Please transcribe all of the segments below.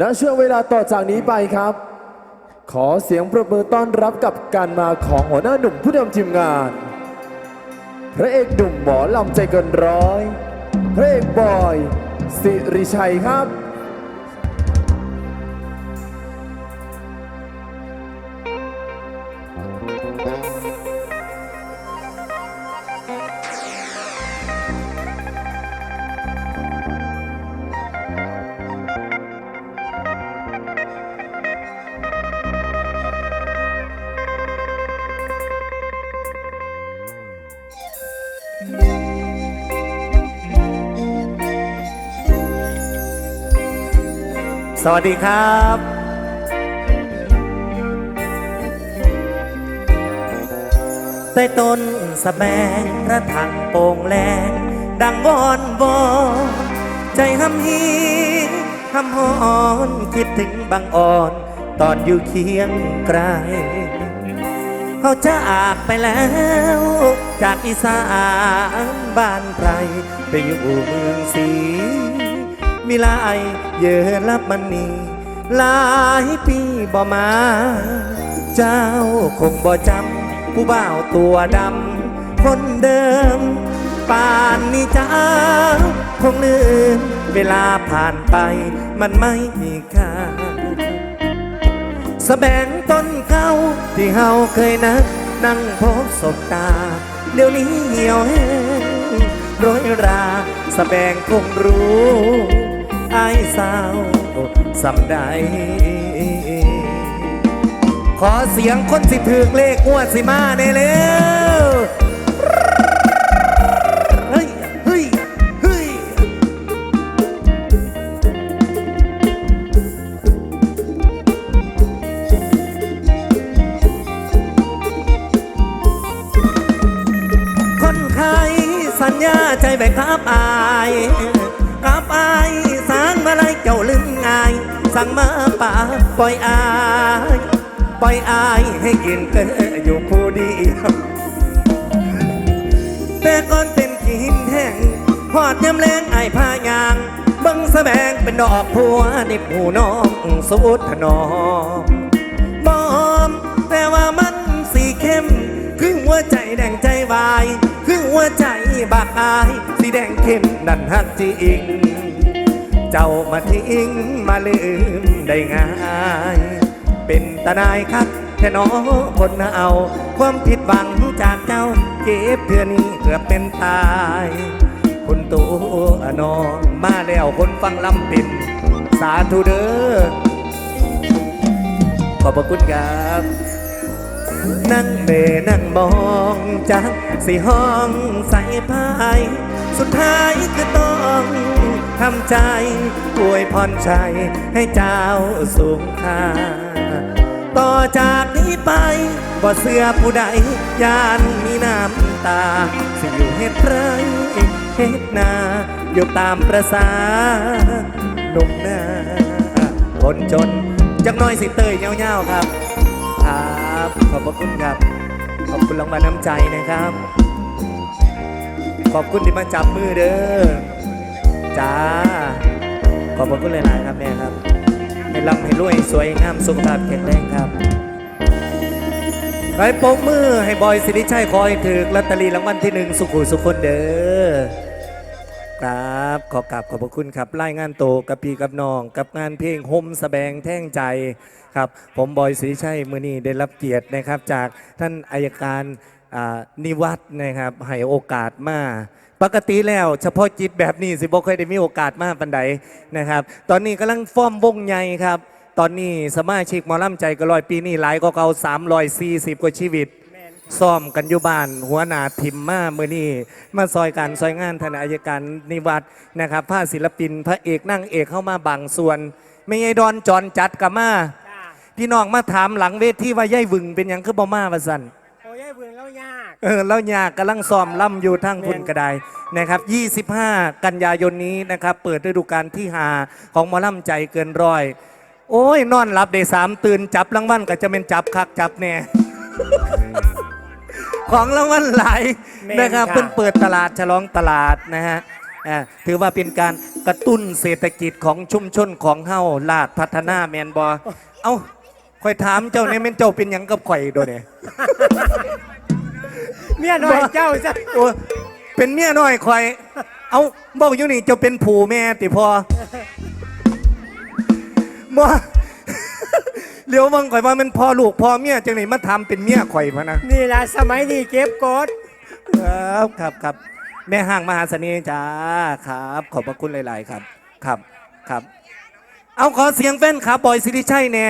ณช่วงเวลาต่อจากนี้ไปครับ ขอเสียงประมือต้อนรับกับการมาของหัวหน้าหนุ่มผู้นำทีมงาน พระเอกหนุ่มหมอลำใจเกินร้อย พระเอกบอย สิริชัยครับ สวัสดีครับใต้ต้นสะแบงพระถังโป่งแรงดังวอนวอนใจหำฮีหำหอนคิดถึงบางอ่อน ตอนอยู่เคียงไกลเขาจะอากไปแล้ว จากอีสานบ้านไพรไปอยู่เมืองศ มีลายเยอะลับมันนี่หลายปีบ่มา เจ้าคงบ่จำผู้บ่าวตัวดำคนเดิม ป่านนี้เจ้าคงลืมเวลาผ่านไปมันไม่มีค่าสแบงต้นเก่าที่เฮาเคยนักนั่งพบศพตา เดี๋ยวนี้เหี่ยวแห้งโรยราสแบงคงรู้ อายสาวสำใดขอเสียงคนสิถือเลขงวดสิมาเน่เร็วเฮ้ยเฮ้ยเฮ้ยคนไข้สัญญาใจแบกครับอาย มาไลยเจ้าลืมง่าย สั่งมาป่าปล่อยอาย ปล่อยอายให้กินเตออยู่ผู้เดียวแต่ก่อนเป็นกินแห้งหอดยำแรงไอายพายางบังสแบงเป็นดอกผัวในผู้น้องสุดถนอมบอม แต่ว่ามันสีเข้มคือหัวใจแดงใจวายคือหัวใจบากอาย สีแดงเข้มนั่นฮักจริง เจ้ามาทิ้งมาลืมได้ง่าย เป็นตาหนายคักแค่น้อคนเอา ความผิดหวังจากเจ้าเก็บเพื่อนี้เกือบเป็นตายคุณตัวนอนมาแล้วคนฟังลำปิ่นสาธุเด้อขอบพระคุณครับนั่งเมนั่งมองจากสีห้องใส่พาย สุดท้ายคือต้อง ทำใจอวยพรใจให้เจ้าสูงค่าต่อจากนี้ไปบ่เสื้อผู้ใดยานมีน้ำตา สิอยู่เฮ็ดไรเฮ็ดนาอยู่ตามประสาหนุ่มหน้าคนจนจังน้อยสิเตยเงาๆครับ ครับ ขอบพระคุณครับ ขอบคุณรางวัลน้ำใจนะครับ ขอบคุณที่มาจับมือเด้อ จ้า ขอบพระคุณหลายๆครับแม่ครับ ให้ร่ำให้รวยสวยงามสุขภาพแข็งแรงครับไปปกมือให้บอยสิริชัยคอยถือลอตเตอรี่รางวัลที่หนึ่งสุขุสุขคนเด้อครับขอกราบขอบพระคุณครับรายงานโตกับพี่กับน้อง กับงานเพลงโฮมสแบงแท่งใจครับ ผมบอยศรีชัยมือนี้ได้รับเกียรตินะครับ จากท่านอายการ นิวัฒน์นะครับให้โอกาสมาปกติแล้วเฉพาะจิตแบบนี้สิบ่เคยได้มีโอกาสมาปันใดนะครับ ตอนนี้กำลังฟอร์มวงใหญ่ครับ ตอนนี้สมาชิกหมอลำใจก็ลอยปีนี้หลายก็เก่า340 กว่าชีวิตซ่อมกันอยู่บ้าน หัวหน้าทิมมาเมื่อนี้มาซอยการซอยงานทนายการนิวัฒน์นะครับผ้าศิลปินพระเอกนั่งเอกเข้ามาบางส่วน ไม่ไงดอนจอนจัดกับมาพี่น้องมาถามหลังเวทีว่าย่ายหวึงเป็นหยังคือบ่มาว่าสั่น โอ้ยเบื่อแล้วยากเออแล้วยากกำลังซ้อมล่ำอยู่ทางพุ่นกระไดนะครับ 25 กันยายนนี้นะครับ เปิดฤดูกาลที่หาของหมอลำใจเกินร้อย โอ้ย นอนหลับได้สามตื่นจับรางวัลก็จะเป็นจับคักจับแน่ ของรางวัลหลายนะครับเพิ่งเปิดตลาดฉลองตลาดนะฮะอ่าถือว่าเป็นการกระตุ้นเศรษฐกิจของชุมชนของเฮาลาดพัฒนาแมนบอเอ้า ข่อยถามเจ้าเนี่ยแม่นเจ้าเป็นหยังกับข่อยโดเนี่ยเมียน้อยเจ้าซะโอ้เป็นเมียน้อยข่อย เอาบอกอยู่นี่เจ้าเป็นผูแม่ติพอบ่เลี้ยวมังข่อยว่ามันพ่อลูกพ่อเมียจังไหนมาทำเป็นเมียข่อยพะนะนี่แหละสมัยนี้เก็บกดครับครับครับแม่ห้างมหาเสน่ห์จ้าครับ ขอบพระคุณหลาย ๆ ครับ ครับครับ เอาขอเสียงแฟนครับบอยสิริชัยแน่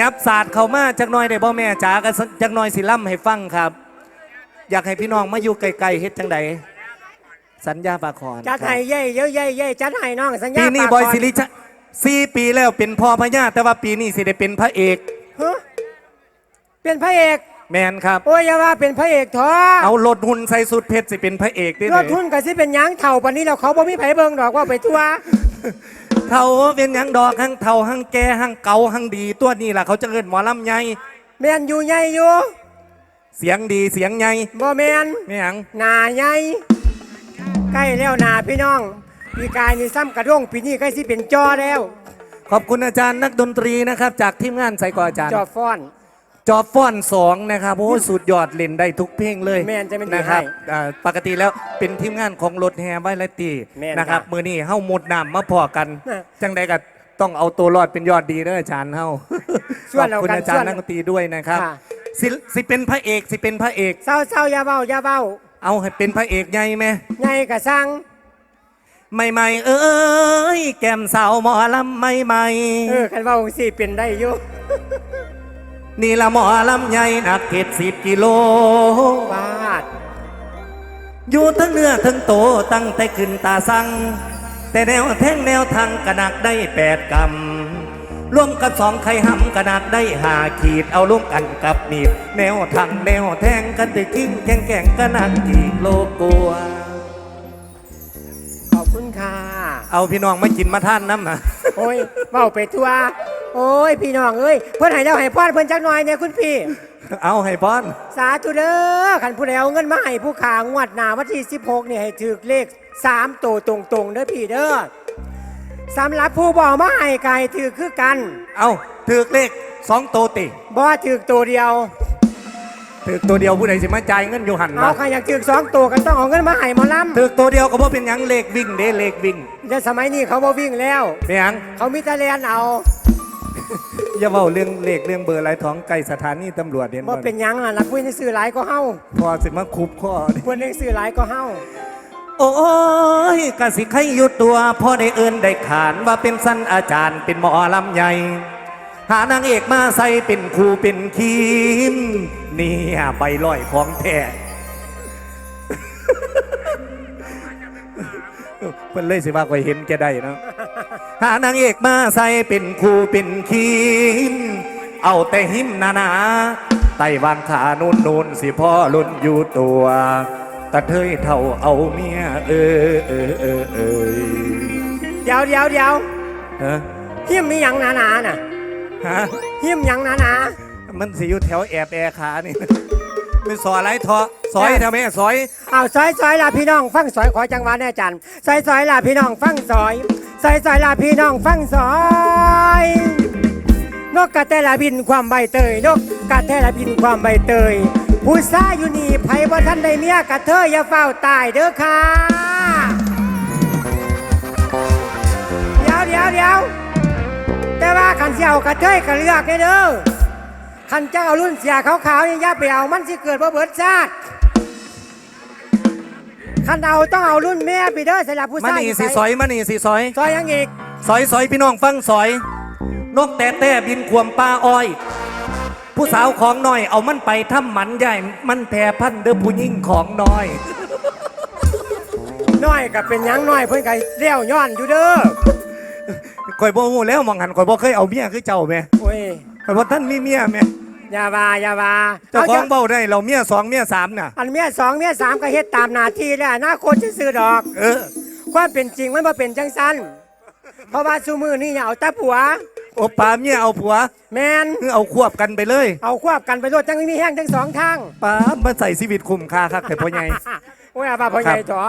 ยับศาสตร์เข้ามาจักหน่อยได้บ่แม่จ๋ากันจักหน่อยสิล่ำให้ฟังครับ อยากให้พี่น้องมาอยู่ไกลๆเฮ็ดจังใดสัญญาปากคอนจัดครับให้เย่เย้เย่เย่จัดให้น้องสัญญาปีนี้ปากบอยก่สิริชัยสี่ปีแล้วเป็นพ่อพญาแต่ว่าปีนี้สิได้เป็นพระเอกฮะเป็นพระเอก แมนครับ โอ้ยอย่าว่าเป็นพระเอกท้อเอารถหุ่นใส่สุดเพชรสิเป็นพระเอกได้รเลถยทุนก็สิเป็นหยังเท่าปานนี้เราเขาบ่มีไผเบิ่งดอกว่าไปทั่ว เท่าเป็นหยังดอกหังเท่าหังแก่หังเก่าหังดี ตัวนี้ล่ะเขาจะเอินหมอลำใหญ่แม่นอยู่ใหญ่อยู่เสียงดีเสียงใหญ่บ่แม่นไม่หยังหน้าใหญ่ใกล้แล้วหน้าพี่น้องปีกายนี่ซ้ำกระด้งปีนี้ใกล้สิเป็นจอแล้ว ขอบคุณอาจารย์นักดนตรีนะครับ จากทีมงานใส่กออาจารย์จอฟ้อน จอฟ้อนสองนะครับโอ้สุดยอดเล่นได้ทุกเพลงเลยแม่นจะเป็นนะครับให้อ่าปกติแล้วเป็นทีมงานของรถแฮไวไลตีแม่นนะครับจ้ะมือนี้เฮ้าหมดน้ำมาพอกันน่ะจังใดก็ต้องเอาตัวรอดเป็นยอดดีเด้ออาจารย์เฮ้าส่วนขอบคุณเรากันอาจารส่วย์นนักดนตรีด้วยนะครับค่ะ สิสิเป็นพระเอกสิเป็นพระเอก เศร้าเศร้าอย่าเบ้าอย่าเบ้าเอาให้เป็นพระเอกใหญ่ไหมใหญ่กะสั่งใหม่ๆเอ้ยแก้มสาวหมอลำใหม่เออคันเว้าจังซี่เป็นได้อยู่ๆ นี่ละหมอลำใหญ่หนักเจ็ดสิบกิโลบาดอยู่ทั้งเนื้อทั้งโตตั้งแต่ขึ้นตาสั่งแต่แนวแท่งแนวทางกระนักได้แปดกำร่วมกับสองไข่หำกระนักได้หาขีดเอาลงกันกับมีดแนวทางแนวแทงกันตึกกิ้งแข่งแข่งกระนักกี่โลกัวขอบคุณค่ะ เอาพี่น้องมากินมาท่านน้ำนะโอ้ยเว้าไปทั่วโอ้ย พี่น้องเอ้ยเพิ่นให้เราให้พรเพิ่นจักหน่อยเนี่ยคุณพี่ เอาให้ป้อน สาธุเด้อคันผู้ใดเอาเงินมาให้ผู้ขางวดหน้าวันที่ 16นี่ให้ถือเลข3ตัวตรงๆเด้อพี่เด้อสำหรับผู้บอกมาให้กายถือคือกันเอาถือกเลขสองโตวติบ่ถือตัวเดียวถือกตัวเดียวผู้ใดสิมาจ่ายเงินอยู่หันเอามาใครอยากถือสองตัวก็ต้องเอาเงินมาให้หมอลถือกตัวเดียวก็บ่เป็นหยังเลขวิ่งเด้เลขวิ่งำเดี๋ยวสมัยนี้เขาบ่วิ่งแล้วเป็นหยังเขามีแต่เรียนเอาอย่าเว้าเรื่องเลขเรื่องเบอร์หลายท้องไก่สถานีตำรวจเด่นบ่เป็นหยังล่ะนักพูดซื้อหลายก็เฮาพอสิมาคุบข้อนี่พูดหนังซื้อหลายก็เฮาโอ้ยกะสิใครอยู่ตัวพ่อได้เอินได้ขานว่าเป็นสั้นอาจารย์เป็นหมอลำใหญ่ หานางเอกมาใส่เป็นครูเป็นคีมเนี่ยใบลอยของแท้ เพิ่นเลยสิว่าก็เห็นแกได้เนาะหานางเอกมาใส่เป็นครูเป็นคีมเอาแต่หิมนานาไต้วางขานูนนูนสิพ่อลุนอยู่ตัวกระเทยเท่าเอาเมียเออเออเออเออเดี๋ยวเดี๋ยวเดี๋ยวฮะหิมมีหยังหนาๆน่ะฮะหิมหยังหนามันสิอยู่แถวแอบแอขานี่ เป็นซอยไรเถาะซอยทำไมซอยๆเอาซอยซอยล่ะพี่น้อง ฟังซอยขอจังหวะแน่จันซอยซอยล่ะพี่น้องฟังซอยซอยซอยล่ะพี่น้องฟังซอย นกกระแตละบินความใบเตยนกกระแตละบินความใบเตยผู้ซาอยู่นี่ไผบ่ทันได้เมียกระเทยอย่าเฝ้าตายเด้อค่ะเดี๋ยวเดี๋ยวเดี๋ยวแต่ว่าขันเสียวกระเทยก็เลือกได้เด้อ ขันเจ้าเอารุ่นเสียขาวๆนี่อย่าไปเอามันสิเกิดบ่เบิดชาติขันเอาต้องเอารุ่นแม่ไปเด้อสำหรับผู้มาชายนี่สิซอยมานี่สิซอย ซอยยังอีกซอยซอยพี่น้องฟังซอย นกแต่แต่บินควมปลาอ้อย ผู้สาวของน้อยเอามันไปทำหมันใหญ่ มันแพร่พันธุ์เด้อผู้หญิงของน้อย น้อยก็เป็นหยังน้อยเพิ่นก็เลี้ยวย้อนอยู่เด้อข่อยบ่ฮู้แล้วมองหันข่อยบ่เคยเอาเมียคือเจ้าแม่โอ้ยข่อยบ่ท่านมีเมียแม่ อย่าว่าอย่าว่าเจ้าขอเจ้งเบ้าได้เราเมียสองเมียสามน่ะ อันเมียสองเมียสามก็เฮ็ดตามหน้าที่แล้วอนาคตจะซื้อดอก เออ ความเป็นจริงมันบ่เป็นจังซั่นเพราะว่าซุมือนี่อย่าเอาแต่ผัว โอปาเมียเอาผัวแมนคือเอาควบกันไปเลยเอาควบกันไปรถจังมีแห้งทั้งสองทางป้ามาใส่ชีวิตคุ้มค่าครับแต่พ่อใหญ่ โอ้ยอาว่าพ่อใหญ่ครับจ๋อ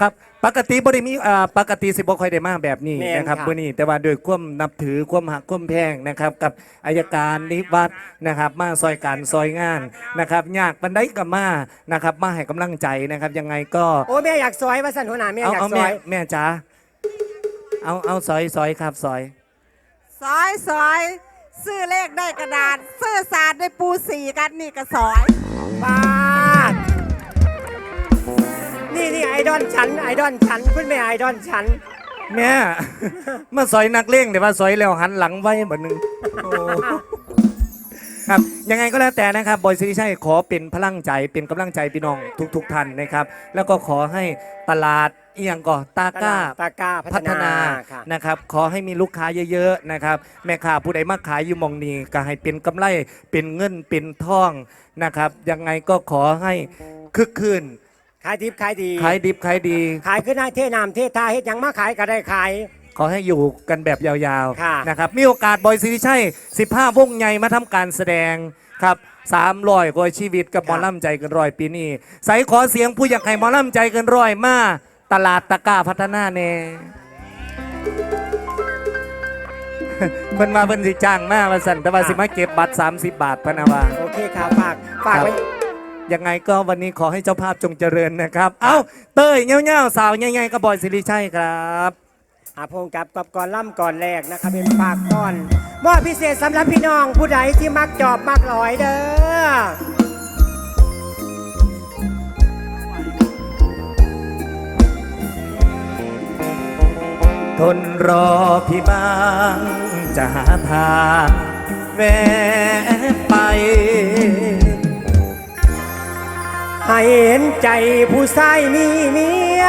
ครับปกติบริมีอ่าปกติสิบ่ค่อยได้มาแบบนี้แม่นนะครับค่ะ มื้อนี้แต่ว่าโดวยความนับถือความหักความแพงนะครับ กับอายการนิวัฒน์นะครับ มาซอยการซอยงานนะครับยากบันไดกับมานะครับ มาให้กำลังใจนะครับ ยังไงก็โอ้แม่อยากซอยว่าสันหัวหน้าแม่เอาอยากเอาซแม่อยแม่จ๋าเอาเอาซอยซอยครับซอย ซอยซอยซื้อเลขได้กระดาษซื้อศาสตร์ได้ปูสีกันนี่ก็ซอยบ้าน นี่นี่ไอดอลฉันไอดอลฉันคุณแม่ไอดอลฉัน แม่ มาซอยนักเลงเดี๋ยวว่าซอยแล้วหันหลังไว้แบบนึงโอ้ครับยังไงก็แล้วแต่นะครับบอยซีรีชัยขอเป็นพลังใจเป็นกำลังใจพี่น้องทุกๆท่านนะครับ แล้วก็ขอให้ตลาดเอียงก่อตาก้าตาก้าพัพัฒฒนานาค่ะนะครับ ขอให้มีลูกค้าเยอะๆนะครับ แม่ค้าผู้ใดมาขายอยู่หมองนี้ก็ให้เป็นกำไรเป็นเงินเป็นทองนะครับ ยังไงก็ขอให้คึกคืน ขายดิบขายดี ขายดิบขายดี ขายขึ้นหน้าเทน้ำเททาเฮ็ดหยังมาขายก็ได้ขาย ขอให้อยู่กันแบบยาวค่ะ ๆนะครับ มีโอกาสบอยซีรีชัย15 วงใหญ่มาทำการแสดงครับสามร้อยกว่าชีวิตกับหมอลำใจเกันร้อยปีนี้ใส่ขอเสียงผู้อยากให้หมอลำใจเกันร้อยมาตลาดตะกร้าพัฒนาเน่ เพิ่นมาเพิ่นสิจ้างมาว่าสั่นแต่ว่าสิมาเก็บบัตร 30 บาทพะนาวา โอเคครับฝากฝากครับไว้ ยังไงก็วันนี้ขอให้เจ้าภาพจงเจริญนะครับ เอ้าเต้ยเงี้ยวๆสาวใหญ่ๆกับบอยสิริชัยครับอาพงกับกับก่อนล่ำก่อนแรกนะครับเป็นฝากก่อนมอบพิเศษสำหรับพี่น้องผู้ใดที่มักจอบมักหลอยเด้อทนรอพี่บ้างจะหาทางแวะไป ให้เห็นใจผู้ชายมีเมีย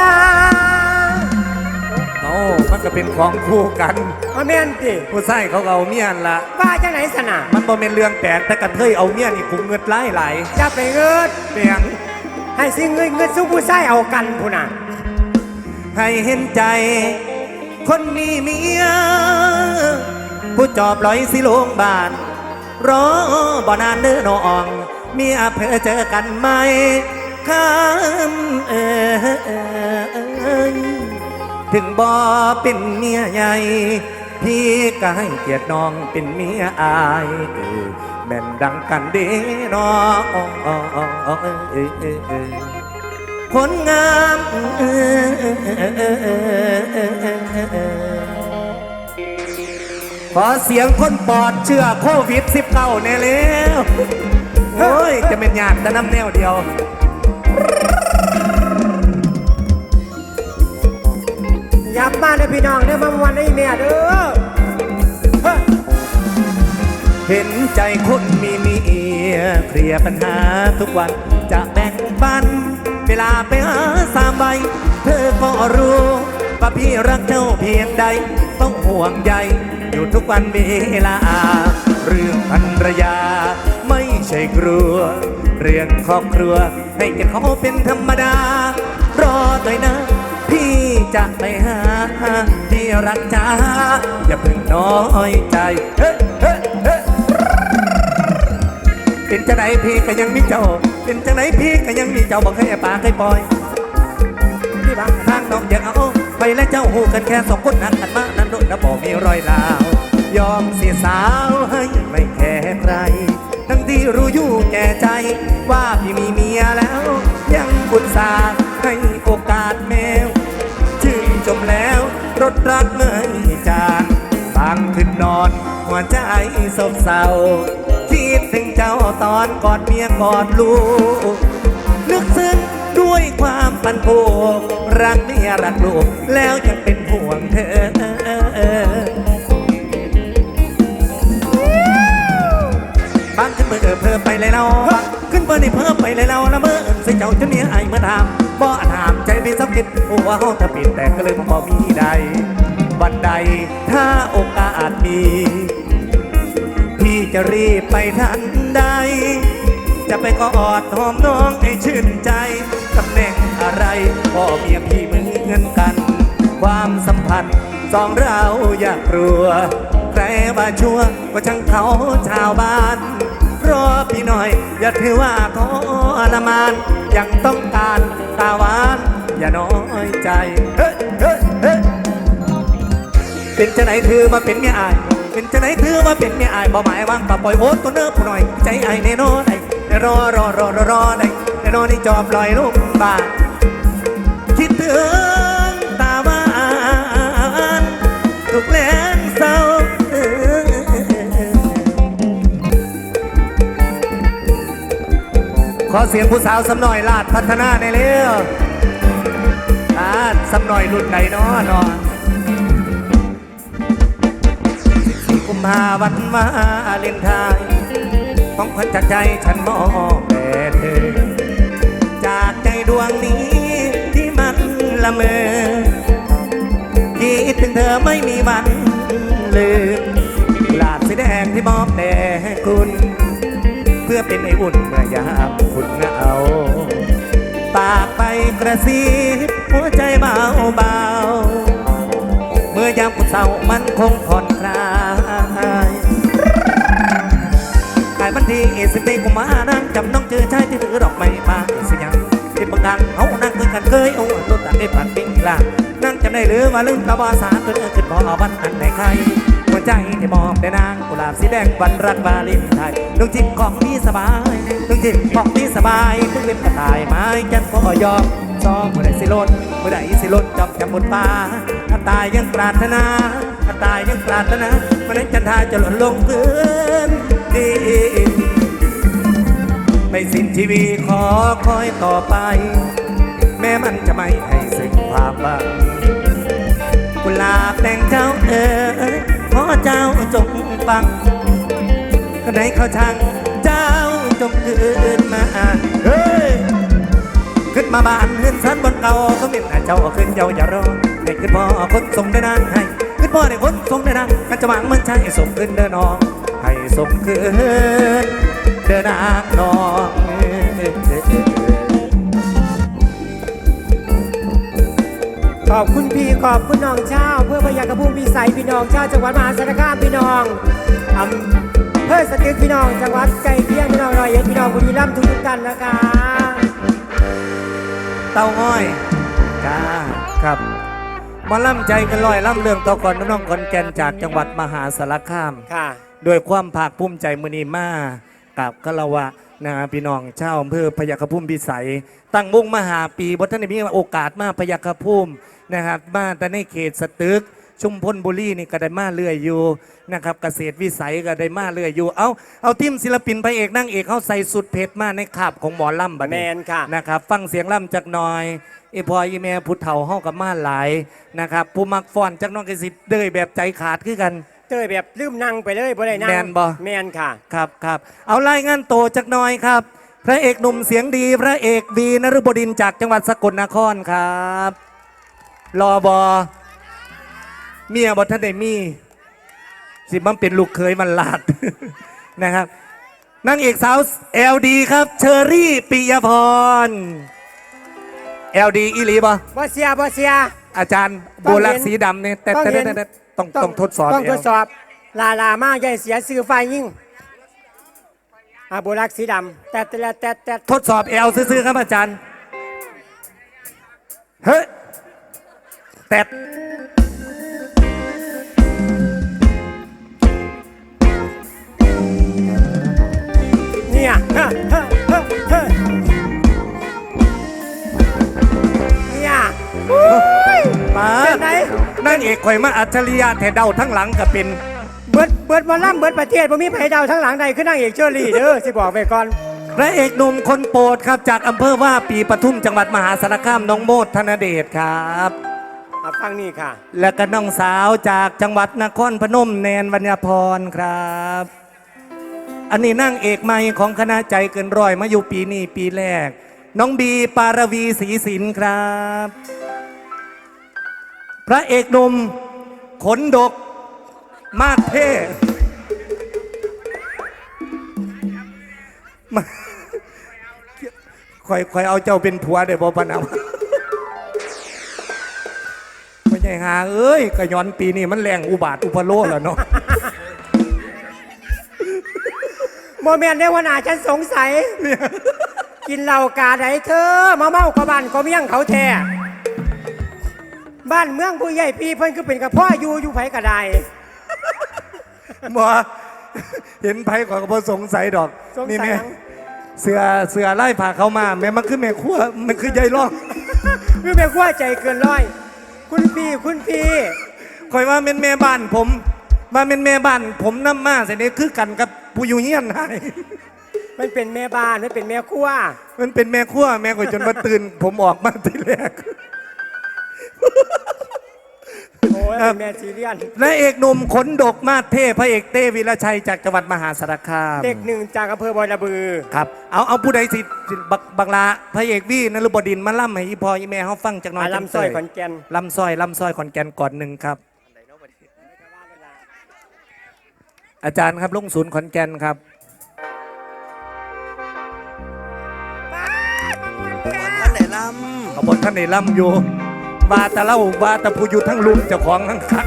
โอ้มันก็เป็นของคู่กันมาแม่นติผู้ชายเขาก็เอาเมียนละว่าจังไหนสนะมันบ่เป็นเรื่องแปลกแต่กระเทยเอาเมียนี่กูเงิดไล่ไหลายจะไปเงินเปียงให้ซิเงินเงินสู้ผู้ชายเอากันพุ่นน่ะให้เห็นใจ คนมีเมีย ผู้จอบลอยสิโลงบาน รอบ่นานเด้อน้อง เมียเพอเจอกันไหมคำเอยถึงบ่เป็นเมียใหญ่พี่ก็ให้เกียรติน้องเป็นเมียอายเออแม่นดังกันเด้น้องคนงามขอเสียงคนปอดเชื่อโควิด -19 แน่แล้ว โอ้ย จะเป็นยากแต่น้ำแนวเดียว ยับบ้านเด้อพี่น้องเด้อมาวันไอ้เมียเด้อเฮ้ยเห็นใจคนมีเมียเคลียร์ปัญหาทุกวันจะแบ่งปัน เวลาไปหาสามใบ เธอก็รู้ว่าพี่รักเจ้าเพียงใด ต้องห่วงใยอยู่ทุกวันเวลา เรื่องภรรยา ไม่ใช่กลัว เรื่องครอบครัวให้เกียรติเขาเป็นธรรมดา รอด้วยนะ พี่จะไปหาที่รักจ้าอย่าเพิ่งน้อยใจเฮ้เฮ้เฮ้เป็นจังไหนพี่ก็ยังมีเจ้า เป็นจังไหนพี่ก็ยังมีเจ้าบอกให้ปากให้ปล่อยพี่บังทางน้องอยากเอาไปและเจ้าหูกันแค่สองคนหักกันมานั้นโดนนะบอกมีรอยลาวยอมเสียสาวให้ไม่แคร์ใคร ที่รู้อยู่แก่ใจ ว่าพี่มีเมียแล้ว ยังบุญสาให้โอกาสแมวชื่นชมแล้วรถรักไม่จางบางคืนนอน หัวใจโศกเศร้าคิดถึงเจ้าตอนกอดเมียกอดลูกนึกซึ้งด้วยความปันโพรักเมียรักลูกแล้วยังเป็นห่วงเธอ เมื่อเพิ่มไปเลยเราขึ้นเมื่อนี่เพิ่มไปเลยเราละเมื่อเอิ้นใส่เจ้าจนเนี้ยไอ้เมื่อถามบ่อาจถามใจไม่สักคิดหัวเฮาถ้าปิดแต่ก็เลยบ่มีใดวันใดถ้าโอกาสมีพี่จะรีบไปทันใด จะไปกอดหอมน้องให้ชื่นใจตำแหน่งอะไรพ่อเมียพี่เหมือนกัน ความสัมพันธ์สองเราอยากกลัว ใครว่าชั่วก็ช่างเขาชาวบ้าน รอพี่หน่อย อย่าถือว่าทรมาน ยังต้องการตาหวาน อย่าน้อยใจเฮ้ยเฮ้ยเฮ้ยเป็นจะไหนถือมาเป็นเมียอาย เป็นจะไหนถือมาเป็นเมียอายบ่หมายวางปะปล่อยโอ๊ตตัวเนิบผู้หน่อย ใจไอายแน่นอนไอ้รอรอรอรอรอได้แน่นอนนี่จอบลอยลูกบ้าน ขอเสียงผู้สาวสำหน่อยลาดพัฒนาในเร็วลาดสำหน่อยรุ่นไหนเนาะเนาะกุมภาวันมาเลียนไทายของขวัญจากใจฉันมอบแด่เธอ จากใจดวงนี้ที่มันละเมอคิดถึงเธอไม่มีวันลืมลาดสีแดงที่มอบแด่คุณ เพื่อเป็นไออุ่นเมื่อยามคุณเงาปากไปกระซิบหัวใจเบาเบาเมื่อยามคุณเศร้ามันคงผ่อนคลายกายวันที่สิบปีกุมานั่งจำน้องเจอชายที่ถือดอกไม้มาสิยังที่บางดังเขานั่งคุยกันเคยโอ้ต้นตัดได้ปันปิ้งล่างนั่งจำได้หรือว่าลืมกระบาสาตัวเนื้อขึ้นพอวันอันไหนใคร วใจที่มองแต่นางกุหลาบสีแดงวันรักวาลินไทยลุงจิมของพี่สบายลุงจิมของพี่สบายถึงเล็บกระต่ายไม้จันก็ยอมซองเมื่อใดสิลนเมื่อใดสิลนจอมจำบนป่ากระต่ายยังปรารถนากระต่ายยังปรารถนาเมื่อนั้นจันทาจะหล่นลงพื้นดินไม่สิ้นชีวิตขอคอยต่อไป แม้มันจะไม่ให้สิ้นความหวังกุหลาบแดงเจ้าเอ๋ย อเจ้าจงฟังก็ไหนเขาช่างเจ้าจงคืนมาเฮ้ยขึ้นมาบ้านเฮือนสันบนเก่าก็มีแต่เจ้าขึ้นเยาอย่ารอเด็กขึ้นพ่อคนส่งได้นางให้ขึ้นพ่อได้คนส่งได้นางกันจะหวังมันใช่ส่งขึ้นเดินน้องให้ส่งขึ้นเดินนางน้อง ขอบคุณพี่ขอบคุณน้องเจ้า เพื่อพยากระพุ่มวิสัยพี่น้องเจ้าจังหวัดมหาสารคามพี่น้องอำเภอสตึกพี่น้องจังหวัดใจเที่ยงพี่น้องรอยเอ็ดพี่น้องบุรีรัมย์ทุกๆท่านนะคะเต้าง้อยจ้าครับหมาล่ำใจกันลอยล่ำเรื่องต่อก่อนน้องๆขอนแก่นจากจังหวัดมหาสารคามค่ะด้วยความภาคภูมิใจมือนีมากับกะละวะนะฮะพี่น้องชาวอำเภอพยาคฆพุ่มพิสัย ตั้งวงมหาปีบท่านได้มีโอกาสมาพยาคฆพุ่ม นะครับมาแต่ในเขตสตึก ชุมพลบุรีนี่ก็ได้มาเรื่อยอยู่นะครับเกษตรวิสัยก็ได้มาเรื่อยอยู่ เอาเอาทีมศิลปินพระเอกนางเอกเขาใส่สุดเพชรมาในขาบของหมอลำบัดแมนี้นค่ะ นะครับฟังเสียงล่ำจากหน้อยอีพออีแม่พุทธเฒ่าห้องกับมาหลายนะครับผู้มักฟ้อนจากน้องกสิเดยแบบใจขาดคือกัน เตยแบบลืมนั่งไปเลยบ่ได้นั่งแม่นบ่ แมนค่ะ ครับครับเอารายงานโตวจากหน้อยครับ พระเอกหนุ่มเสียงดี พระเอกวีนฤบดินทร์จากจังหวัดสกลนครครับ รอบอเมียบอท่านได้มี สิมันเป็นลูกเคยมันลาดนะครับนางเอกสาวเอลดีครับ เชอรี่ปิยพรเอลดีอีหลีบอบ่เสียบ่เสีย อาจารย์ต้โบองเห็นลักสีดำเนี่ยแต่ต้องแต่เห็นแต่แต่ต้องต้องทดสอบต้องเอทวดสอบลาลามาใหญ่เสียซื้อไฟยิ่งอ่าโบรักสีดำแต่แต่แต่แต่ทดสอบเอลซื้อๆครับอาจารย์เฮ้ย แต่เนี่ยเฮ้อเฮ้อเฮ้อเฮ้อเนี่ยอุ้ยมาเป็นไหนนั่งเอกข่อยมาอัจฉริยะแต่เดาทั้งหลังก็เป็น เบิดเบิดหมาล่ำเบิดประเทศบ่มีไผดาวทั้งหลังใดคือนางเอกเชอรี่เด้อสิบอกไว้ก่อน พระเอกหนุ่มคนโปรดครับจากอำเภอว่าปีปทุมจังหวัดมหาสารคามน้องโมดธนเดชครับ อะฟังนี่ค่ะ และก็น้องสาวจากจังหวัดนครพนมแนนวัญญาพรครับ อันนี้นั่งเอกใหม่ของคณะใจเกินร้อยมาอยู่ปีนี้ปีแรก น้องบีปารวีศรีสินครับ พระเอกหนุ่มขนดก มากเท่คอยคอยเอาเจ้าเป็นผัวเดี๋ยวบอพะนาวไม่ใช่หาเอ้ยกระย้อนปีนี้มันแรงอุบาทอุปโลกแล้วเนาะโมเมนต์ในวันหนาฉันสงสัย กินเหล้ากาไหนเธอ มาเมากระบานก็เมี่ยงเขาแท้บ้านเมืองผู้ใหญ่ปีเพิ่นคือเป็นกับพ่ออยู่อยู่ไผกระไดหมอเห็นไผขอยก็บ่สงสัยดอกสงนี่สัยแม่หยังเสือเสือไล่ผ่าเขามาแม่มันคือแม่ขั้วมันคือใยร่อง คือแม่ขั้วใจเกินร้อย คุณพี่คุณพี่คอยว่าเป็นแม่บ้านผมว่าเป็นแม่บ้านผมน้ำมาใส่นี่คือกันกับผู้อยู่เฮียนให้มันเป็นแม่บ้านมันเป็นแม่ขั้วมันเป็นแม่ขั้วแม่ก็จนมาตื่น ผมออกมาทีแรก โอ้ยครับเป็นแม่ซีเรียนนายเอกหนุ่มขนดกมาสเทพพระเอกเต้วีรชัยจากจังหวัดมหาสารคามเด็กหนึ่งจากอำเภอบอยระบือ ครับเอาเอาผู้ใดสิสิบักบักลาพระเอกวี่นฤบดินทร์มาล่ำให้อีพออีแม่เขาฟังจากหน้อยอาจังลำซอยเตขอนแก่น ลำซอยลำซอยขอนแก่นก่อนหนึ่งครับ อาจารย์ครับลุงศูนย์ขอนแก่นครับ ท่านไหนลขบวนท่านในล่ำอยู่ บาตะเล่าบาตะผู้อยู่ทั้งลุมเจ้าของทั้งคัก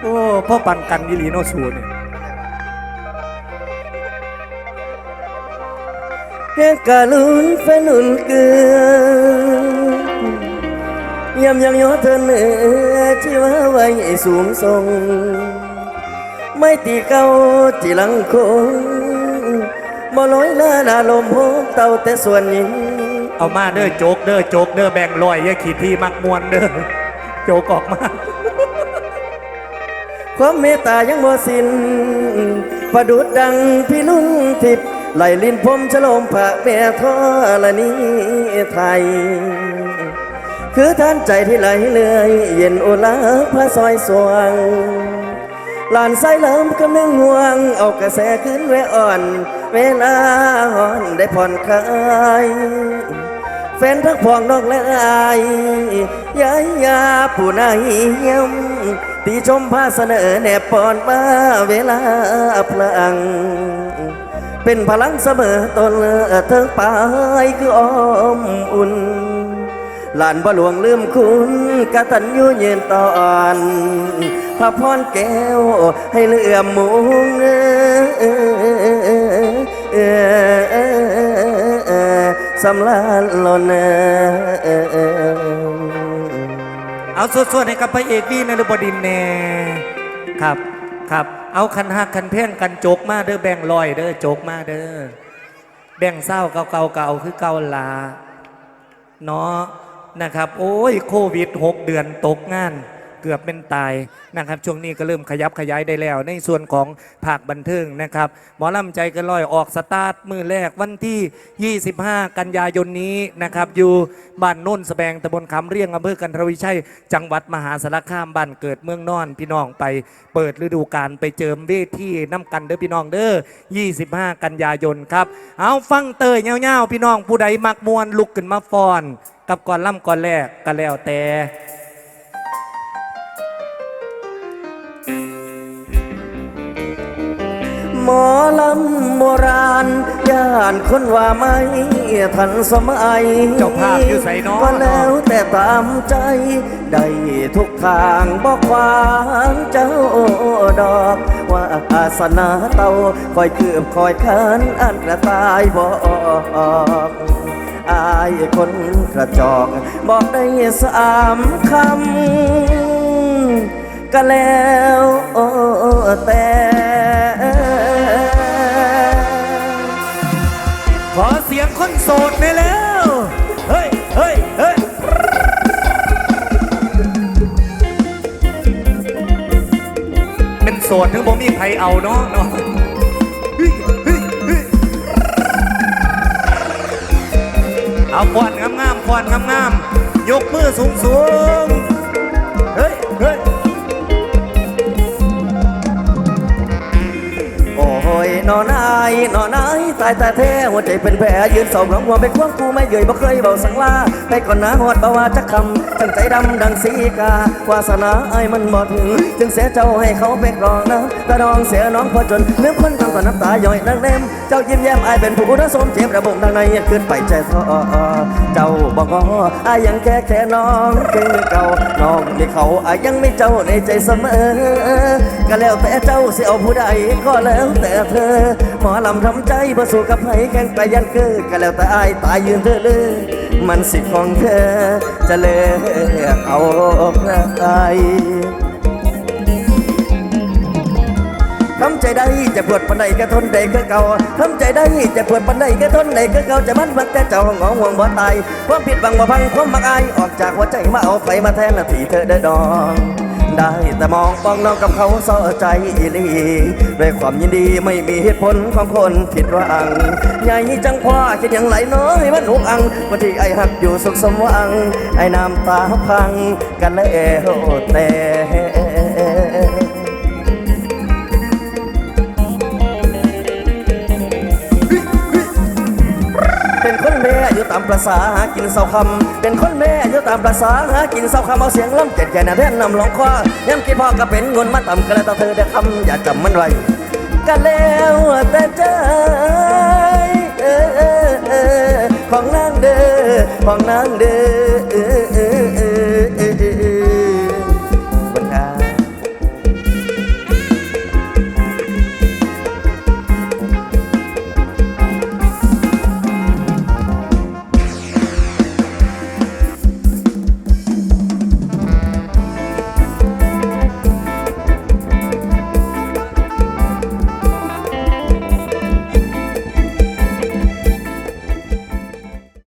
โอ้พ่อปันกันยิลีโนสูเนี่ำเฮกาลุนแฟนุนเกือยำยังยอเธอเหนือที่ว่าไว้สูงทรง ไม่ตีเก้าที่หลังคงบ่ลอยลาดาลมโพเต่าแต่ส่วนยิง เอามาเด้อโจกเด้อโจกเด้อแบ่งลอยอย่าขีดที่มักมวนเด้อโจกออกมา ความเมตตายังบ่สิ้นประดุดดังพี่ลุงทิพย์ไหลลินพรมฉลมพระแม่ทอละนี้ไทย คือท่านใจที่ไหลเลื่อยเย็นโอลาพระซอยสวงหลานไส้เลิมกำลังห่วง เอากระแสขึ้นแวอ่อน เวลาอ่อนได้ผ่อนคลาย แฟนทักพองนอกและอายยายยาผู้นายเยี่ยมตีชมพาเสนอแนบปอนมาเวลาพลัง เป็นพลังเสมอตนเทิงปายคืออ้อมอุ่นหลานบ่หลวงลืมคุณกตัญญูเยืนตอนพระพรแก้วให้เลื่อมมุงเออ สำลานลอนเออเอาสวดๆให้กับพระเอกวีนฤบดินแน่ครับครับ เอาคันหักคันเพ่งกันโจกมาเด้อแบ่งลอยเด้อโจกมาเด้อแบ่งเศร้าเก่าเก่าเก่าคือเก่าลาเนาะนะครับ โอ้ยโควิด6เดือนตกงาน เกือบเป็นตายนะครับ ช่วงนี้ก็เริ่มขยับขยายได้แล้ว ในส่วนของภาคบันเทิงนะครับหมอลำใจกันลอยออกสตาร์ทมือแรกวันที่ 25 กันยายนนี้นะครับอยู่บ้านโน่นสแบงตำบลคำเรียงอำเภอกันทรวิชัย จังหวัดมหาสารคามบ้านเกิดเมืองนอนพี่น้องไปเปิดฤดูกาลไปเจิมเวทีน้ำกันเด้อพี่น้องเด้อ 25 กันยายนครับ เอาฟังเตยเงาๆพี่น้องผู้ใดมักมวนลุกขึ้นมาฟอน กับก่อนล่ำก่อนแรกก็แล้วแต่ มอลำโบราณย่านคนว่าไม่ทันสมัยเจ้าภาพอยู่ไสน้อก็แล้วแต่ตามใจ ได้ทุกทางบอกขวางเจ้าดอก ว่าอาสนาเตาคอยเกือบคอยคันอันกระตายบอกอายคนกระจอก บอกได้สามคำก็แล้วแต่ คนโสดได้แล้ว เฮ้ยเฮ้ยเฮ้ยเป็นโสดถึงบ่มีใครเอาเนาะเนาะเฮ้ยเฮ้ยเฮ้ยเอาฟอนงามๆฟอนงามๆยกมือสูงสูงๆ นอนายนอนายตายแต่แท้หัวใจเป็นแผลยืนสอบหลังหัวเป็นควงกูไม่เย่ยบ่เคยเบาสังลาไปก่อนหน้าหอดบ่ว่าจักคำตั้งใจดำดังสีกาวาสนาไอ้มันบ่ถึง จึงเสียเจ้าให้เขาไปกรองน้ำตาดองเสียน้องพอจนเนื้อคนทำก่อน้ำตาย่อยนักเล่มเจ้ายิ้มแย้มไอ้เป็นผู้รักสมเจ็บระบงทางในขึ้นไปใจท้อเจ้าบอกงอ อายังแค่แค่น้องคือเก่าน้องที่เขาอายังไม่เจ้าในใจเสมอ ก็แล้วแต่เจ้าสิเอาผู้ใดก็แล้วแต่เธอ หมอลำทำใจประสูกับไผแข่งไปยันเกิดก็แล้วแต่อายตายยืนเธอเลยมันสิของเธอจะเลือกเอาใคร ทำใจได้จะปวดปันใดก็ทนได้ก็เก่าทำใจได้จะปวดปันใดก็ทนได้ก็เก่าจะมันมันแต่เจ้าหองห่วงบ่ตายความผิดบังบ่พังความมักอายออกจากหัวใจมาเอาไฟมาแทนนาทีเธอได้ดองได้แต่มองป้องน้องกับเขาเศร้าใจอีลีด้วยความยินดีไม่มีเหตุผลของคนผิดหวังใหญ่จังพ่อคิดอย่างไรน้อยมันหุกอังวันที่ไอหักอยู่สุขสมหวังไอน้ำตาพังกันแล้วแต่ อยู่ตามประษาหากินเสาคำเป็นคนแม่อยู่ตามประษาหากินเสาคำเอาเสียงล้ำเจ็ดแก่นาแท่นนำหลงคว้าย้ำคิดพ่อก็เป็นเงินมาต่ำกระต่เธอได้คำอย่าจำมันไว้ก็แล้วแต่ใจของนางเด้อของนางเด้อ